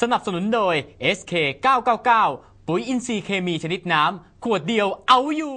สนับสนุนโดย SK 999 ปุ๋ยอินทรีย์เคมีชนิดน้ำ ขวดเดียวเอาอยู่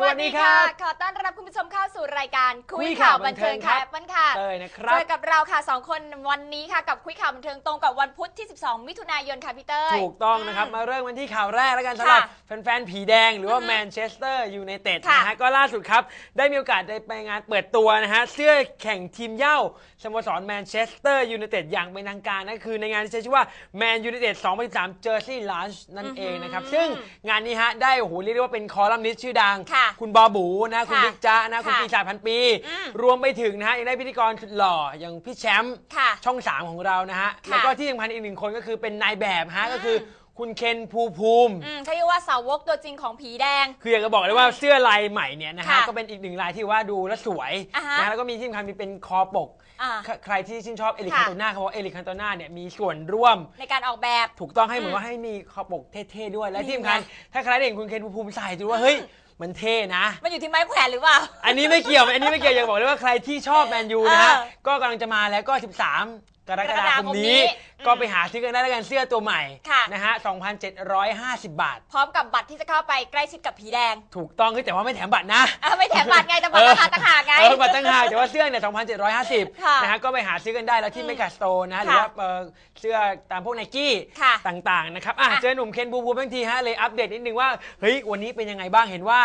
สวัสดีค่ะ ขอต้อนรับคุณผู้ชมเข้าสู่รายการคุยข่าวบันเทิงค่ะแอปเปิลค่ะเตยนะครับเจอกับเราค่ะสองคนวันนี้ค่ะกับคุยข่าวบันเทิงตรงกับวันพุธที่ 12 มิถุนายนค่ะพี่เต้ยถูกต้องนะครับ มาเริ่มกันที่ข่าวแรกแล้วกันสำหรับค่ะแฟนๆ ผีแดงหรือว่าอือฮึแมนเชสเตอร์ยูไนเต็ดค่ะนะฮะก็ล่าสุดครับ ได้มีโอกาสได้ไปงานเปิดตัวนะฮะเสื้อแข่งทีมเหย้าสโมสรแมนเชสเตอร์ยูไนเต็ดอย่างเป็นทางการนั่นคือในงานที่ใช้ชื่อว่าแมนยูไนเต็ด2013เจอร์ซี่ลันช์นั่นเองนะครับซึ่งงานนี้ฮะได้โอ้โหเรียกได้ว่าเป็นคอลัมนิสต์ชื่อดังค่ะคุณบอบูนะ คุณค่ะบิ๊กจ๊ะนะ คุณค่ะปีศาจพันปี อืมรวมไปถึงนะฮะยังได้พิธีกรสุดหล่ออย่างพี่แชมป์ค่ะช่อง3ของเรานะฮะค่ะแล้วก็ที่สำคัญอีกหนึ่งคนก็คือเป็นนายแบบฮะก็คือคุณเคนภูมิภูมิ อืมเขาเรียกว่าสาวกตัวจริงของผีแดง คืออยากจะบอกเลยว่าเสื้อลายใหม่เนี่ยนะฮะค่ะก็เป็นอีกหนึ่งลายที่ว่าดูแล้วสวยอ่าฮะ นะแล้วก็มีที่สำคัญมีเป็นคอปก อ่า ใครใครที่ชื่นชอบเอลิคค่ะคันโตนาเขาบอกว่าเอลิคันโตนาเนี่ยมีส่วนร่วม ในการออกแบบ ถูกต้องให้เหมืออืนมว่าให้มีคอปกเท่ๆด้วย และนี่ที่สำคัญไงถ้าใครได้เห็นคุณเคนภูมิภูมิใส่จะรู้ว่าเฮ้ย มันเท่นะ มันอยู่ที่ไม้แขวนหรือเปล่า อันนี้ไม่เกี่ยว อันนี้ไม่เกี่ยว อยากบอกเลยว่าใครที่ชอบแมนยูนะฮะ เออ ก็กำลังจะมาแล้วก็ 13กรกฎาคมนี้อืมก็ไปหาซื้อกันได้แล้วกันเสื้อตัวใหม่ค่ะนะฮะ 2,750 บาท พร้อมกับบัตรที่จะเข้าไปใกล้ชิดกับผีแดง ถูกต้องคือแต่ว่าไม่แถมบัตรนะอะไม่แถมบัตรไงแต่บัตรราคาต่างหากไงเออบัตรต่างหากแต่ว่าเสื้อเนี่ย 2,750ค่ะนะฮะ ก็ไปหาซื้อกันได้แล้วที่อืมเมกาสโตร์นะ หรือค่ะว่าเอ่อเสื้อตามพวกไนกี้ค่ะต่างๆนะครับอะอะเจอหนุ่มเคนภูมิภูมิทั้งทีฮะเลยอัปเดตนิดนึงว่าเฮ้ยวันนี้เป็นยังไงบ้างเห็นว่า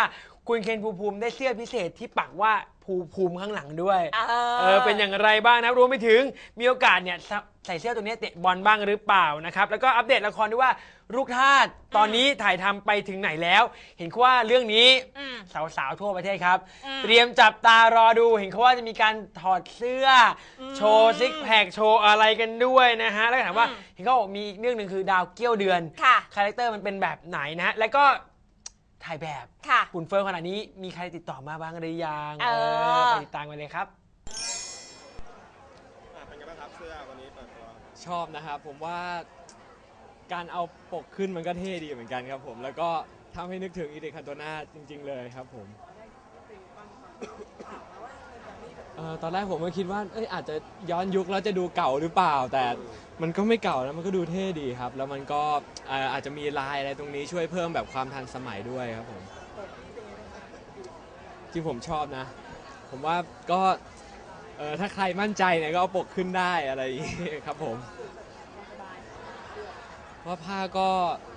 คุณเคนภูมิภูมิได้เสื้อพิเศษที่ปักว่าภูมิภูมิข้างหลังด้วยเอเออเป็นอย่างไรบ้างนะรวมไปถึงมีโอกาสเนี่ยใสใส่เสื้อตัวเนี้ยเตะบอลบ้างหรือเปล่านะครับแล้วก็อัปเดตละครด้วยว่าลูกทาสตอนนี้ถ่ายทำไปถึงไหนแล้ว เห็นเขาว่าเรื่องนี้อืมสาวๆทั่วประเทศครับอืมเตรียมจับตารอดูเห็นเขาว่าจะมีการถอดเสื้ออมโชว์ซิกแพคโชว์อะไรกันด้วยนะฮะแล้วก็ถามว่าอืมเห็นเขาบอกมีอีกเรื่องหนึ่งคือดาวเกี้ยวเดือนค่ะคาแรคเตอร์มันเป็นแบบไหนนะฮะแล้วก็ ถ่ายแบบค่ะหุ่นเฟิร์มขนาดนี้มีใครติดต่อมาบ้างหรือยังเออ ไปติดตามกันเลยครับ อะเป็นไงบ้างครับเสื้อวันนี้เปิดตัว ชอบนะครับผมว่าการเอาปกขึ้นมันก็เท่ดีเหมือนกันครับผม แล้วก็ทำให้นึกถึงอีเดคันโตนาจริง ๆ เลยครับผมเอ่อตอนแรกผมก็คิดว่าเอ้ยอาจจะย้อนยุคแล้วจะดูเก่าหรือเปล่า แต่ มันก็ไม่เก่าแล้วมันก็ดูเท่ดีครับ แล้วมันก็เอ่ออาจจะมีลายอะไรตรงนี้ช่วยเพิ่มแบบความทันสมัยด้วยครับผมจริงผมชอบนะ ผมว่าก็เออถ้าใครมั่นใจเนี่ยก็เอาปกขึ้นได้อะไรอย่างงี้ครับผมเพราะผ้าก็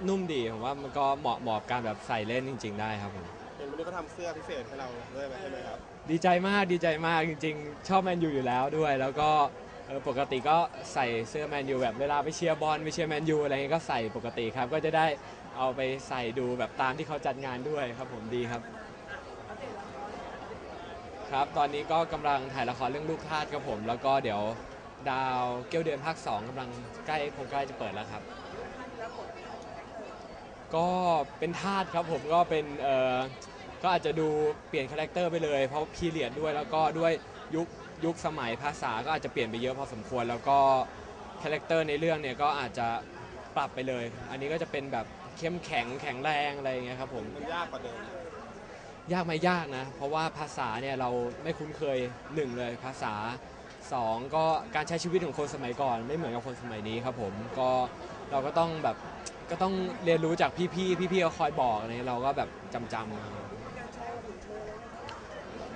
นุ่มดีผมว่ามันก็เหมาะเหมาะกับการแบบใส่เล่นจริง ๆ ได้ครับผม เห็นวันนี้ก็ทำเสื้อพิเศษให้เราด้วยไหมใช่ไหมครับ ดีใจมากดีใจมากจริงๆ ชอบแมนยูอยู่แล้วด้วย แล้วก็เออปกติก็ใส่เสื้อแมนยูแบบเวลาไปเชียร์บอลไปเชียร์แมนยูอะไรเงี้ยก็ใส่ปกติครับ ก็จะได้เอาไปใส่ดูแบบตามที่เขาจัดงานด้วยครับผมดีครับ ครับตอนนี้ก็กำลังถ่ายละครเรื่องลูกทาสครับผม แล้วก็เดี๋ยวดาวเกี้ยวเดือนภาค2กำลังใกล้คงใกล้จะเปิดแล้วครับ ก็เป็นทาสครับผมก็เป็นเออก็อาจจะดูเปลี่ยนคาแรคเตอร์ไปเลย เพราะพีเรียดด้วยแล้วก็ด้วยยุค ยุคสมัยภาษาก็อาจจะเปลี่ยนไปเยอะพอสมควร แล้วก็คาแรคเตอร์ในเรื่องเนี่ยก็อาจจะปรับไปเลย อันนี้ก็จะเป็นแบบเข้มแข็งแข็งแรงอะไรอย่างเงี้ยครับผมมันยากกว่าเดิมยากไหมยากนะ เพราะว่าภาษาเนี่ยเราไม่คุ้นเคยหนึ่งเลยภาษาสองก็การใช้ชีวิตของคนสมัยก่อน ไม่เหมือนกับคนสมัยนี้ครับผมก็เราก็ต้องแบบก็ต้องเรียนรู้จากพี่ๆพี่ๆเขาคอยบอกอะไรเงี้ยเราก็แบบจำจำๆ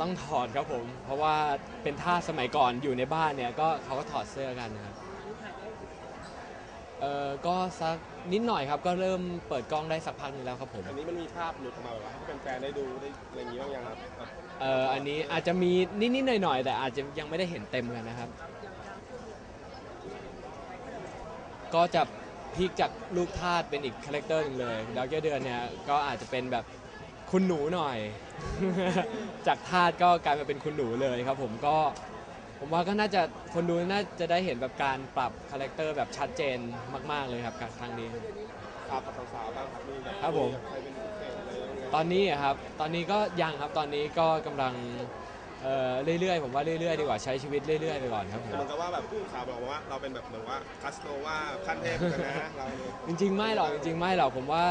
ต้องถอดครับผม เพราะว่าเป็นท่าสสมัยก่อนอยู่ในบ้านเนี่ยก็เขาก็ถอดเสื้อกันนะครับเออก็สักนิดหน่อยครับก็เริ่มเปิดกล้องได้สักพักหนึงแล้วครับผม อันนี้มันมีภาพหลุดออกมาแบบว่าให้แฟนๆได้ดูได้อะไรอย่างนี้บ้างยังครับแบบเอ่ออันนี้อาจจะมีนิดๆหน่อยๆ แต่อาจจะยังไม่ได้เห็นเต็มกันนะครับ ก็จะพลิกจากลูกทาสเป็นอีกคาแรคเตอร์หนึงเลยดาวเกี้ยวเดือนเนี่ยก็อาจจะเป็นแบบ คุณหนูหน่อย จากทาสก็กลายมาเป็นคุณหนูเลยครับ ผมก็ผมว่าก็น่าจะคนดูน่าจะได้เห็นแบบการปรับคาแรคเตอร์แบบชัดเจนมาก ๆเลยครับกับครั้งนี้ภาพกับสาวๆบ้างครับมีแบบครับผมยกับใครเป็นพิเศษอะไรบ้างไหมตอนนี้อะครับ ตอนนี้ก็ยังครับ ตอนนี้ก็กำลังเอ่อเรื่อยๆ ผมว่าเรื่อยๆ ดีกว่าใช้ชีวิตเรื่อยๆ ไปก่อนครับผแต่มเหมันก็ว่าแบบข่าวบอกมาว่าเราเป็นแบบเหมือนว่าคัสโนว่าขั้นเทพเหมือนกันนะเราเนี่ยจริงๆ ไม่หรอกจริงๆ ไม่หรอกผมว่า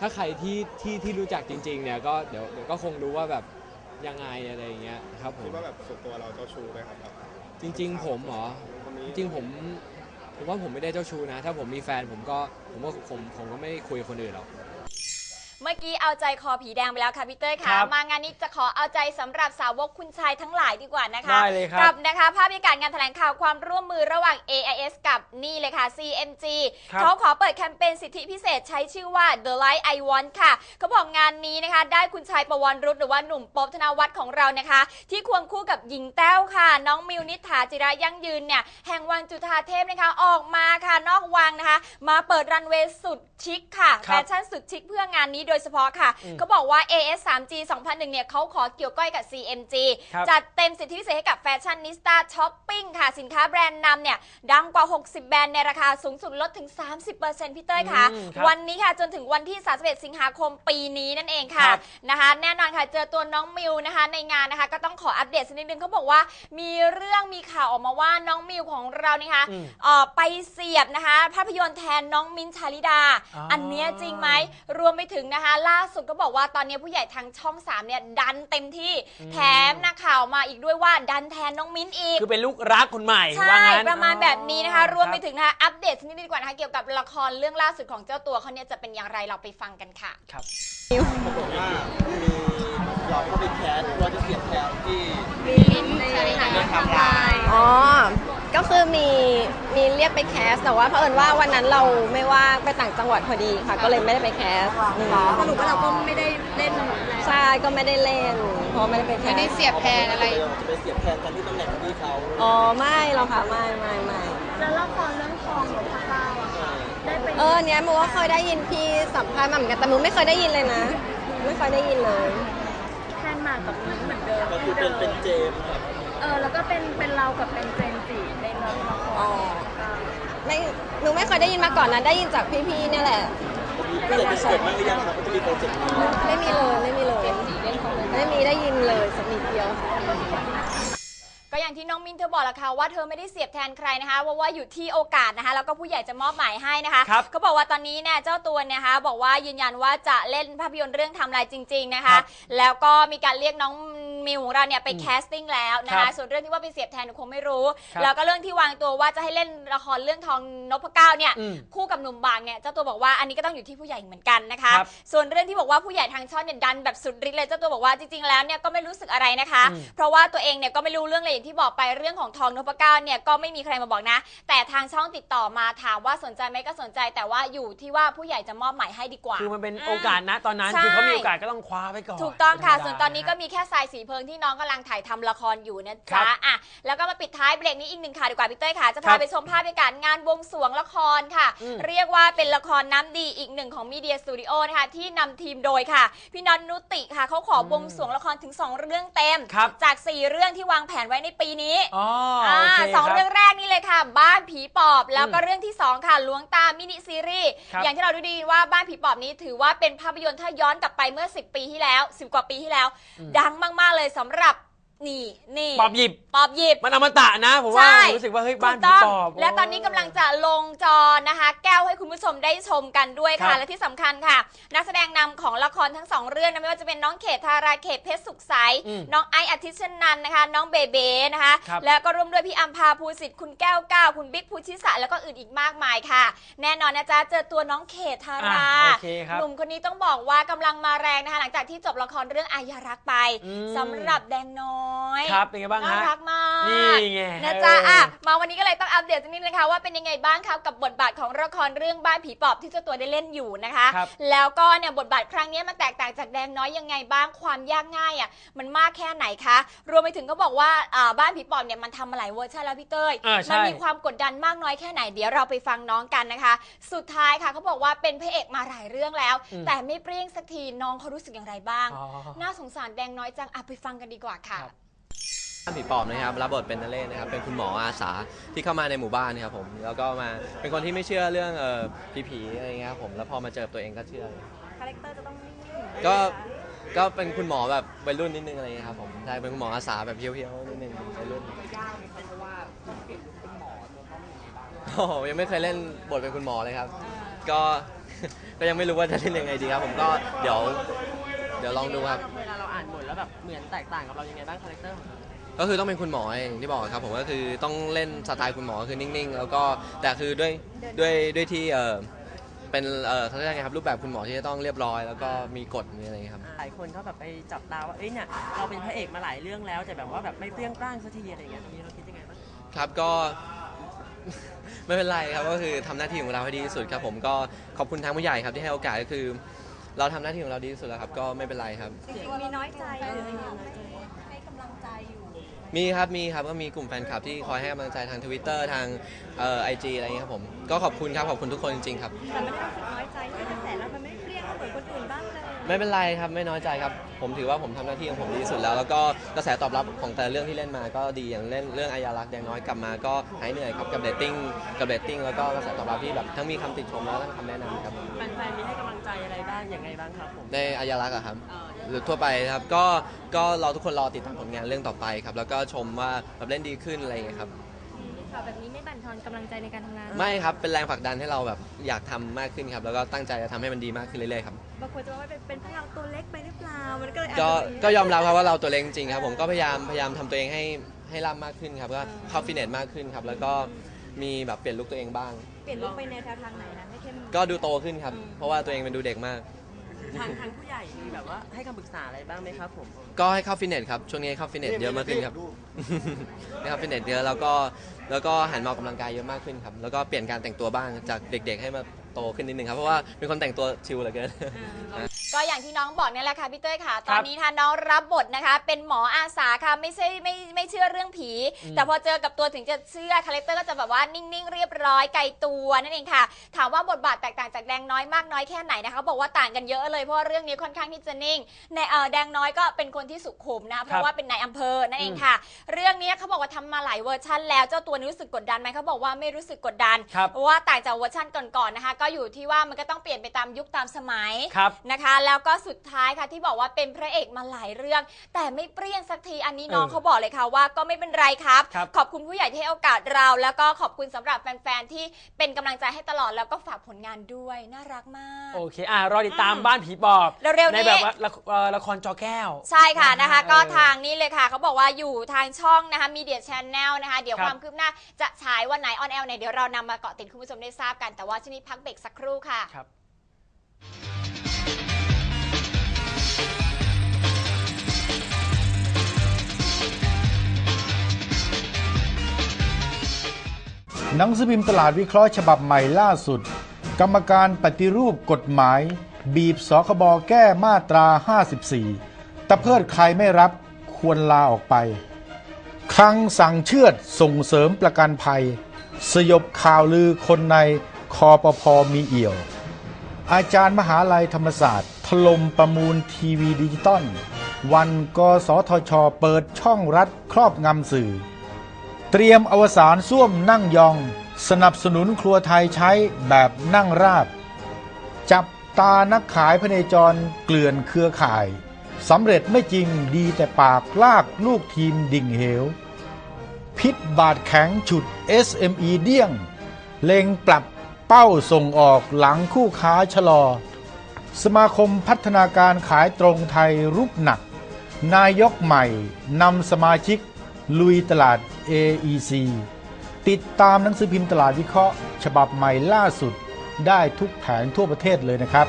ถ้าใครที่ที่ที่รู้จักจริง ๆ เนี่ยก็เดี๋ยวเดี๋ยวก็คงรู้ว่าแบบยังไงอะไรอย่างเงี้ยครับผคิดมว่าแบบส่วนตัวเราเจ้าชู้ไหมครับแบบจริง ๆ ผมเหรอคนนี้จริงๆผมผมว่าผมไม่ได้เจ้าชู้นะ ถ้าผมมีแฟนผมก็ผมก็ผมผมก็ไม่คุยกับคนอื่นหรอก เมื่อกี้เอาใจคอผีแดงไปแล้วค่ะพี่เต้ยครัค่ะบมางานนี้จะขอเอาใจสำหรับสาวกคุณชายทั้งหลายดีกว่านะคะได้เลยครับกับนะคะภาพบรรยากาศงานแถลงข่าวความร่วมมือระหว่าง AIS กับนี่เลยค่ะ CMG ครับ เขาขอเปิดแคมเปญสิทธิพิเศษใช้ชื่อว่า The Light I Want ค่ะ เขาบอกงานนี้นะคะ ได้คุณชายประวันรุตหรือว่าหนุ่มป๊อบธนวัฒน์ของเรานะคะ ที่ควงคู่กับหญิงแต้วค่ะ น้องมิวนิษฐาจิระยั่งยืนเนี่ยแห่งวังจุฑาเทพนะคะออกมาค่ะนอกวังนะคะ มาเปิดรันเวย์สุดชิคค่ะคแฟรับชั่นสุดชิคเพื่องานนี้โดยเฉพาะค่ะอืมเขาบอกว่า AS 3G 2001 เนี่ยเขาขอเกี่ยวก้อยกับ CMG ครับจัดเต็มสิทธิพิเศษให้กับแฟชั่นนิสต้าช้อปปิ้งค่ะ สินค้าแบรนด์นำเนี่ย ดังกว่า 60 แบรนด์ในราคาสูงสุดลดถึง 30%พี่เต้ยค่ะ อืมครับวันนี้ค่ะจนถึงวันที่ 31 สิงหาคมปีนี้นั่นเองค่ะครับนะคะ แน่นอนค่ะเจอตัวน้องมิวนะคะ ในงานนะคะก็ต้องขออัปเดตสักนิดนึงเขาบอกว่า มีเรื่องมีข่าวออกมาว่าน้องมิวของเรานี่คะอืม เอ่อไปเสียบนะคะ ภาพยนตร์แทนน้องมิ้นท์ชาลิดา อ๋ออั อันเนี้ยจริงไหม รวมไปถึงนะคะ ล่าสุดก็บอกว่าตอนนี้ผู้ใหญ่ทางช่อง3เนี่ยดันเต็มที่อืมแถมนักข่าวมาอีกด้วยว่าดันแทนน้องมิ้นท์อีก คือเป็นลูกรักคนใหม่ใช่ว่างั้นประมาณแบบนี้นะคะอ๋อรวมไปคบถึงนะคะอัปเดตสักนิดดีกว่านะคะเกี่ยวกับละครเรื่องล่าสุดของเจ้าตัวเขาเนี่ยจะเป็นอย่างไรเราไปฟังกันค่ะ ครับเขาบอกว่ามีหลอกเข้าไปแคสว่าจะเสียบแทนที่มิ้นท์ชาลิดาเรื่องไทำลาย อ๋อ ก็คือมีมีเรียกไปแคส แต่ว่าเผอิญว่าวันนั้นเราไม่ว่างไปต่างจังหวัดพอดีค่ะ ก็เลยไม่ได้ไปแคสอืมสรุปว่าเราก็ไม่ได้เล่นอะไรใช่ก็ไม่ได้เล่น เพราะไม่ได้ไปแคสไม่ได้เสียบแทนอะไร จะไปเสียบแทนกันที่ตำแหน่งที่เขาอ๋อไม่หรอกค่ะไม่ไม่ไม่แล้วละครเรื่องทองหลวงพ่อเก้าอะค่ะได้ไปเออเนี้ยมูว่าเคยได้ยินพี่สัมภาษณ์มาเหมือนกันแต่มูไม่เคยได้ยินเลยนะ ไม่เคยได้ยินเลย แทนมากับมิ้นท์เหมือนเดิมก็คือเป็นเป็นเจมส์ครับเออแล้วก็เป็นเป็นเรากับเป็นเจนจี ในละครอ๋อไม่หนูไม่เคยได้ยินมาก่อนนะได้ยินจากพี่ๆเนี่ยแหละมีเมื่อไหร่จะเกิดบ้างหรือยังครับจะมีโปรเจกต์นี้ ไม่มีเลยไม่มีเลยไม่มีได้ยินเลยสักนิดเดียวค่ะก็ อย่างที่น้องมินเธอบอกแหละค่ะว่าเธอไม่ได้เสียบแทนใครนะคะเพราะว่าอยู่ที่โอกาสนะคะ แล้วก็ผู้ใหญ่จะมอบหมายให้นะคะครับเขาบอกว่าตอนนี้เนี่ยเจ้าตัวเนี่ยนะคะ บอกว่ายืนยันว่าจะเล่นภาพยนตร์เรื่องทำลายจริง ๆนะคะ ครับแล้วก็มีการเรียกน้องมิวของเราเนี่ยไปแคสติ้งแล้วนะครัคะบส่วนเรื่องที่ว่าไปเสียบแทนหนูคงไม่รู้ ครับแล้วก็เรื่องที่วางตัวว่าจะให้เล่นละครเรื่องทองนพเก้าเนี่ยอืมคู่กับหนุ่มบางเนี่ยเจ้าตัวบอกว่าอันนี้ก็ต้องอยู่ที่ผู้ใหญ่เหมือนกันนะคะ ครับส่วนเรื่องที่บอกว่าผู้ใหญ่ทางช่องเนี่ยดันแบบสุดฤทธิ์เลยเจ้าตัวบอกว่าจริงๆแล้วเนี่ยก็ไม่รู้สึกอะไรนะคะ อืม เพราะว่าตัวเองเนี่ยก็ไม่รู้เรื่องเลยอย่างที่บอกไปเรื่องของทองนพเก้าเนี่ยก็ไม่มีใครมาบอกนะ แต่ทางช่องติดต่อมาถามว่าสนใจไหมก็สนใจ แต่ว่าอยู่ที่ว่าผู้ใหญ่จะมอบหมายให้ดีกว่า คือมันเป็นโอกาสนะตอนนั้นใช่ คือเขามีโอกาสก็ต้องคว้าไปก่อนถูกต้องค่ะเป็ส่วนธรรมดาตอนนี้ก็ะมีแค่ทรายสีเพิงที่น้องกำลังถ่ายทำละครอยู่นะครัจ๊ะบอะแล้วก็มาปิดท้ายเบรกนี้อีกหนึ่งค่ะดีกว่าพี่เต้ยค่ะ จะครัพาบไปชมภาพบรรยากาศงานบวงสรวงละครค่ะ อืม เรียกว่าเป็นละครน้ำดีอีกหนึ่งของมีเดียสตูดิโอนะคะที่นำทีมโดยค่ะ พี่น็อตนุติค่ะเขาขอบวงสรวงละครถึง 2 เรื่องเต็ม ครับจาก 4 เรื่องที่วางแผนไว้ในปีนี้อ๋ออ่าโอเคสองคบเรื่องแรกนี่เลยค่ะ บ้านผีปอบแล้วก็อืมเรื่องที่2ค่ะหลวงตามินิซีรีส์ครับ อย่างที่เราดูดีว่าบ้านผีปอบนี้ถือว่าเป็นภาพยนตร์ถ้าย้อนกลับไปเมื่อ 10 ปีที่แล้ว 10 กว่าปีที่แล้วอืมดังมากๆเลยสำหรับ นี่นี่ปอบหยิบ ปอบหยิบ มันอมตะนะ ผมว่าใช่รู้สึกว่าเฮ้ยบ้านถูกผีต้องปอบและตอนนี้กำลังจะลงจอนะคะ แก้วให้คุณผู้ชมได้ชมกันด้วยครัค่ะ บและที่สำคัญค่ะ นักแสดงนำของละครทั้งสองเรื่องนะไม่ว่าจะเป็นน้องเขตธาราเขตเพชรสุขใส อืมน้องไอซ์อาทิตย์ชนันนะคะ น้องเบเบ้นะคะ ครับ แล้วก็ร่วมด้วยพี่อัมพาภูสิทธิ์คุณแก้วก้าวคุณบิ๊กภูชิสะแล้วก็อื่นอีกมากมายค่ะ แน่นอนนะจ๊ะเจอตัวน้องเขตธารา อะโอเคครับ หนุ่มคนนี้ต้องบอกว่ากำลังมาแรงนะคะ หลังจากที่จบละครเรื่องอายารักไปอืม สำหรับแดงน้อยครับเป็นไงบ้างน่าฮะรักมากนี่ไงนะจ๊ะเอออ่อะมาวันนี้ก็เลยต้องอัปเดตสักนิดนะคะ ว่าเป็นยังไงบ้างครับกับบทบาทของละครเรื่องบ้านผีปอบที่เจ้าตัวได้เล่นอยู่นะคะ ครับแล้วก็เนี่ยบทบาทครั้งนี้มันแตกต่างจากแดงน้อยยังไงบ้างความยากง่ายอะมันมากแค่ไหนคะ รวมไปถึงก็บอกว่าอ่าบ้านผีปอบเนี่ยมันทำมาหลายเวอร์ชันแล้วพี่เต้ยอ่าใช่ มันมีความกดดันมากน้อยแค่ไหนเดี๋ยวเราไปฟังน้องกันนะคะ สุดท้ายค่ะเขาบอกว่าเป็นพระเอกมาหลายเรื่องแล้ว อืม แต่ไม่เปรี้ยงสักทีน้องเขารู้สึกอย่างไรบ้าง อ๋อ น่าสงสารแดงน้อยจังอะไปฟังกันดีกว่าค่ะ ครับบ้าน ผีปอบนะครับรับบทเป็นนเรศนะครับเป็นคุณหมออาสาที่เข้ามาในหมู่บ้านนะครับผมแล้วก็มาเป็นคนที่ไม่เชื่อเรื่องเออผีๆอะไรเงี้ยครับผมแล้วพอมาเจอตัวเองก็เชื่อ คาแรคเตอร์จะต้องนิ่งก็ก็เป็นคุณหมอแบบวัยรุ่นนิดนึงอะไรเงี้ยครับผมใช่เป็นคุณหมออาสาแบบเพี้ยวๆนิดนึงวัยรุ่นโอ้โหยังไม่เคยเล่นบทเป็นคุณหมอเลยครับ ก็ ก็ยังไม่รู้ว่าจะเล่นยังไงดีครับ ผมก็เดี๋ยว เดี๋ยวลองดูครับ เวลาเราอ่านบทแล้วแบบเหมือนแตกต่างกับเรายังไงบ้างคาแรคเตอร์ของเรา ก็คือต้องเป็นคุณหมออย่างที่บอกครับผมก็คือต้องเล่นสไตล์คุณหมอคือนิ่งๆ แล้วก็แต่คือด้วยด้วยด้วยที่เออเป็นเออเขาเรียกไงครับรูปแบบคุณหมอที่จะต้องเรียบร้อย แล้วก็มีกฎมีอะไรอย่างเงี้ยครับ หลายคนก็แบบไปจับตาว่า เอ้ยเนี่ยเราเป็นพระเอกมาหลายเรื่องแล้ว แต่แบบว่าแบบไม่เปรี้ยงปร้างสักทีอะไรอย่างเงี้ยตรงนี้เราคิดยังไงบ้างครับก็ ไม่เป็นไรครับก็คือทำหน้าที่ของเราให้ดีที่สุดครับผมก็ขอบคุณทางผู้ใหญ่ครับที่ให้โอกาสก็คือ เราทำหน้าที่ของเราดีที่สุดแล้วครับ ก็ไม่เป็นไรครับ จริงๆมีน้อยใจหรือให้กำลังใจอยู่ มีครับมีครับก็มีกลุ่มแฟนคลับที่คอยให้กำลังใจทางทวิตเตอร์ทางไอจีอะไรอย่างเงี้ยครับผมก็ขอบคุณครับขอบคุณทุกคนจริงๆครับ แต่ไม่ได้รู้สึกน้อยใจที่กระแสแล้วมั ไม่เป็นไรครับไม่น้อยใจครับ ผมถือว่าผมทำหน้าที่ของผมดีที่สุดแล้ว แล้วก็กระแสตอบรับของแต่ละเรื่องที่เล่นมาก็ดีอย่างเล่นเรื่องอายารักษ์แดงน้อยกลับมาก็หายเหนื่อยครับกับเรตติ้งกับเรตติ้งแล้วก็กระแสตอบรับที่แบบทั้งมีคำติชมแล้วก็คำแนะนำครับแฟนๆมีให้กำลังใจอะไรบ้างอย่างไงบ้างครับผม ในอายารักษ์อะครับเอ่อหรือทั่วไปครับก็ก็รอทุกคนรอติดตามผลงานเรื่องต่อไปครับ แล้วก็ชมว่าแบบเล่นดีขึ้นอะไรอย่างเงี้ยครับ ข่าวแบบนี้ไม่บั่นทอนกำลังใจในการทำงาน ไม่ครับเป็นแรงผลักดันให้เราแบบอยากทำมากขึ้นครับ แล้วก็ตั้งใจจะทำให้มันดีมากขึ้นเรื่อยๆครับ บางคนจะว่าเป็นเป็นเพราะเราตัวเล็กไปหรือเปล่า มันก็เลยอาจก็จะเป็นก็ยอมรับครับว่าเราตัวเล็กจริงๆครับผมก็พยายามพยายามทำตัวเองให้ให้ร่ำมากขึ้นครับก็เข้าฟิตเนสมากขึ้นครับแล้วก็มีแบบเปลี่ยนลุคตัวเองบ้าง เปลี่ยนลุคไปในแนวทางไหนนะให้เข้มก็ดูโตขึ้นครับ เพราะว่าตัวเองเป็นดูเด็กมาก ทางทางผู้ใหญ่มีแบบว่าให้คำปรึกษาอะไรบ้างไหมครับผม ก็ให้เข้าฟิตเนสครับช่วงนี้เข้าฟิตเนสเยอะมากขึ้นครับให้เข้าฟิตเนสเยอะแล้วก็แล้วก็หันมาออกกำลังกายเยอะมากขึ้นครับแล้วก็เปลี่ยนการแต่งตัวบ้างจากเด็ก ๆ ให้มา โตขึ้นนิดนึงครับ เพราะว่าเป็นคนแต่งตัวชิลเหลือเกิน ก็อย่างที่น้องบอกเนี่ยแหละค่ะพี่เต้ยค่ะตครัอนบนี้ค่ะน้องรับบทนะคะ เป็นหมออาสาค่ะไม่ใช่ไม่ไม่เชื่อเรื่องผี แต่พอเจอกับตัวถึงจะเชื่อคาแรคเตอร์ก็จะแบบว่านิ่งๆเรียบร้อยไกลตัวนั่นเองค่ะ ถามว่าบทบาทแตกต่างจากแดงน้อยมากน้อยแค่ไหนนะคะบอกว่าต่างกันเยอะเลยเพราะว่าเรื่องนี้ค่อนข้างที่จะนิ่งในเออแดงน้อยก็เป็นคนที่สุขุมนะคะเพราะว่าเป็นนายอำเภอนั่นเองค่ะ เรื่องนี้เขาบอกว่าทำมาหลายเวอร์ชันแล้วเจ้าตัวนี้รู้สึกกดดันไหมเขาบอกว่าไม่รู้สึกกดดันครับเพราะว่าต่างจากเวอร์ชันก่อนๆนะคะ ก็อยู่ที่ว่ามันก็ต้องเปลี่ยนไปตามยุคตามสมัยครับนะคะแล้วก็สุดท้ายค่ะที่บอกว่าเป็นพระเอกมาหลายเรื่อง แต่ไม่เปรี้ยงสักทีอันนี้น้องเออเขาบอกเลยค่ะว่าก็ไม่เป็นไรครับ ครับ ขอบคุณผู้ใหญ่ที่ให้โอกาสเรา แล้วก็ขอบคุณสำหรับแฟนๆที่เป็นกำลังใจให้ตลอดแล้วก็ฝากผลงานด้วยน่ารักมาก โอเค อะรอติดตามอืมบ้านผีปอบเร็วๆนี้ ในแบบว่าละเอ่อละครจอแก้ว ใช่ค่ะนะคะเออก็ทางนี้เลยค่ะเขาบอกว่าอยู่ทางช่องนะคะมีเดียชแนลนะคะ เดี๋ยวครับ ความคืบหน้าจะฉายวันไหนออนแอร์ไหนเดี๋ยวเรานำมาเกาะติดคุณผู้ชมได้ทราบกันแต่ว่าช่วงนี้พักเบรกสักครู่ค่ะ ครับ หนังสือพิมพ์ตลาดวิเคราะห์ฉบับใหม่ล่าสุด กรรมการปฏิรูปกฎหมาย บีบสคบแก้มาตรา 54 ตะเพิดใครไม่รับควรลาออกไปคลังสั่งเชือดส่งเสริมประกันภัย สยบข่าวลือคนในคอปพอมีเอี่ยว อาจารย์มหาลัยธรรมศาสตร์ ถล่มประมูลทีวีดิจิตอลวันกสทช เปิดช่องรัฐครอบงำสื่อ เตรียมอวสานส้วมนั่งยอง สนับสนุนครัวไทยใช้แบบนั่งราบ จับตานักขายพเนจรเกลื่อนเครือข่ายสำเร็จไม่จริงดีแต่ปากลากลูกทีมดิ่งเหว พิษบาดแข็งฉุด SME เดี้ยง เล็งปรับเป้าส่งออกหลังคู่ค้าชะลอ สมาคมพัฒนาการขายตรงไทยรุกหนัก นายกใหม่นำสมาชิก ลุยตลาด AEC ติดตามหนังสือพิมพ์ตลาดวิเคราะห์ ฉบับใหม่ล่าสุด ได้ทุกแผงทั่วประเทศเลยนะครับ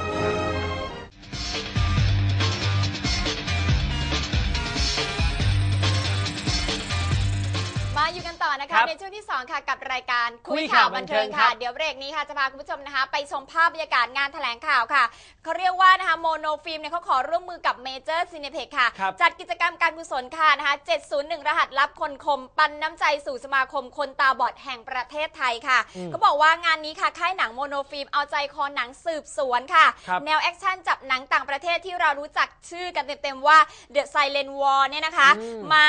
ครัคะบในช่วงที่ 2 ค่ะกับรายการคุคุยยข่าข่าววบันเทิงบันเทิงค่ะครับเดี๋ยวเบรกนี้ค่ะจะพาคุณผู้ชมนะคะ ไปชมภาพบรรยากาศงานแถลงข่าวค่ะเขาเรียกว่านะคะโมโนฟิล์มเนี่ยเขาขอร่วมมือกับเมเจอร์ซีเนเพ็กค่ะครับจัดกิจกรรมการกุศลค่ะนะคะ701 รหัสลับคนคม ปันน้ำใจสู่สมาคมคนตาบอดแห่งประเทศไทยค่ะอืมเขาบอกว่างานนี้ค่ะค่ายหนังโมโนฟิล์มเอาใจคอหนังสืบสวนค่ะครับแนวแอคชั่นจับหนังต่างประเทศที่เรารู้จักชื่อกันเต็มๆว่า The Silent War เนี่ยนะคะอืมมา